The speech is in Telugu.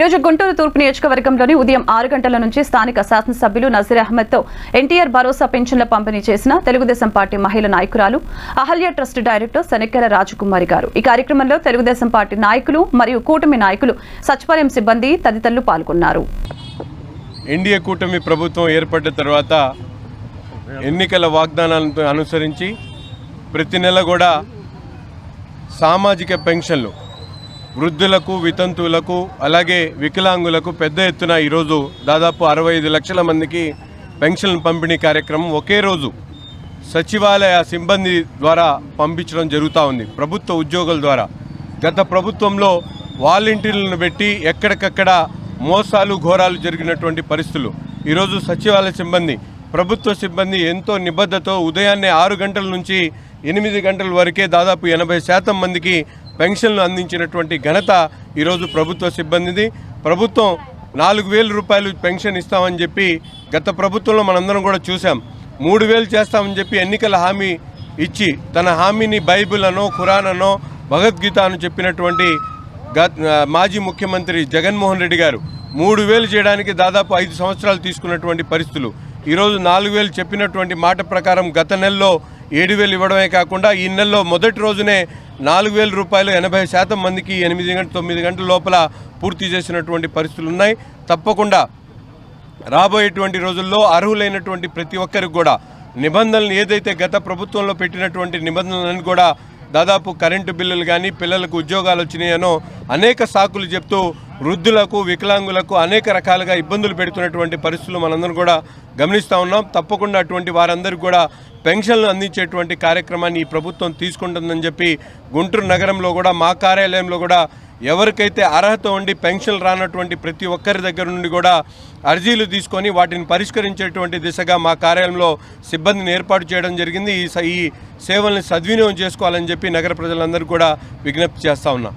ఈరోజు గుంటూరు తూర్పు నియోజకవర్గంలోని ఉదయం ఆరు గంటల నుంచి స్థానిక శాసనసభ్యులు నజీర్ అహ్మద్తో ఎన్టీఆర్ భరోసా పెన్షన్ల పంపిణీ చేసిన తెలుగుదేశం పార్టీ మహిళా నాయకురాలు అహల్య ట్రస్ట్ డైరెక్టర్ శనక్కెర రాజకుమారి గారు. ఈ కార్యక్రమంలో తెలుగుదేశం పార్టీ నాయకులు మరియు కూటమి నాయకులు సచివాలయం సిబ్బంది తదితరులు పాల్గొన్నారు. ఎన్డీఏ కూటమి ప్రభుత్వం ఏర్పడ్డ తర్వాత ఎన్నికల వాగ్దానాలను అనుసరించి ప్రతి నెల కూడా సామాజిక పెన్షన్లు వృద్ధులకు వితంతువులకు అలాగే వికలాంగులకు పెద్ద ఎత్తున ఈరోజు దాదాపు అరవై ఐదు లక్షల మందికి పెన్షన్ పంపిణీ కార్యక్రమం ఒకే రోజు సచివాలయ సిబ్బంది ద్వారా పంపించడం జరుగుతూ ఉంది. ప్రభుత్వ ఉద్యోగుల ద్వారా. గత ప్రభుత్వంలో వాలంటీర్లను పెట్టి ఎక్కడికక్కడ మోసాలు ఘోరాలు జరిగినటువంటి పరిస్థితులు. ఈరోజు సచివాలయ సిబ్బంది ప్రభుత్వ సిబ్బంది ఎంతో నిబద్ధతో ఉదయాన్నే ఆరు గంటల నుంచి ఎనిమిది గంటల వరకే దాదాపు ఎనభై శాతం మందికి పెన్షన్లు అందించినటువంటి ఘనత ఈరోజు ప్రభుత్వ సిబ్బందిది. ప్రభుత్వం నాలుగు వేల రూపాయలు పెన్షన్ ఇస్తామని చెప్పి గత ప్రభుత్వంలో మనందరం కూడా చూసాం మూడు వేలు చేస్తామని చెప్పి ఎన్నికల హామీ ఇచ్చి తన హామీని బైబిల్ అనో ఖురాన్ అనో భగవద్గీత అని చెప్పినటువంటి మాజీ ముఖ్యమంత్రి జగన్మోహన్ రెడ్డి గారు. మూడు వేలు చేయడానికి దాదాపు ఐదు సంవత్సరాలు తీసుకున్నటువంటి పరిస్థితులు. ఈరోజు నాలుగు వేలు చెప్పినటువంటి మాట ప్రకారం గత నెలలో ఏడు వేలు ఇవ్వడమే కాకుండా ఈ నెలలో మొదటి రోజునే నాలుగు వేల రూపాయలు ఎనభై శాతం మందికి ఎనిమిది గంటల తొమ్మిది గంటల లోపల పూర్తి చేసినటువంటి పరిస్థితులు ఉన్నాయి. తప్పకుండా రాబోయేటువంటి రోజుల్లో అర్హులైనటువంటి ప్రతి ఒక్కరికి కూడా నిబంధనలు ఏదైతే గత ప్రభుత్వంలో పెట్టినటువంటి నిబంధనలను కూడా దాదాపు కరెంటు బిల్లులు కానీ పిల్లలకు ఉద్యోగాలు వచ్చినాయనో అనేక సాకులు చెప్తూ వృద్ధులకు వికలాంగులకు అనేక రకాలుగా ఇబ్బందులు పెడుతున్నటువంటి పరిస్థితులు మనందరం కూడా గమనిస్తూ ఉన్నాం. తప్పకుండా అటువంటి వారందరికీ కూడా పెన్షన్లు అందించేటువంటి కార్యక్రమాన్ని ఈ ప్రభుత్వం తీసుకుంటుందని చెప్పి గుంటూరు నగరంలో కూడా మా కార్యాలయంలో కూడా ఎవరికైతే అర్హత ఉండి పెన్షన్లు రానటువంటి ప్రతి ఒక్కరి దగ్గర నుండి కూడా అర్జీలు తీసుకొని వాటిని పరిష్కరించేటువంటి దిశగా మా కార్యాలయంలో సిబ్బందిని ఏర్పాటు చేయడం జరిగింది. ఈ స- ఈ సేవల్ని సద్వినియోగం చేసుకోవాలని చెప్పి నగర ప్రజలందరూ కూడా విజ్ఞప్తి చేస్తా ఉన్నాం.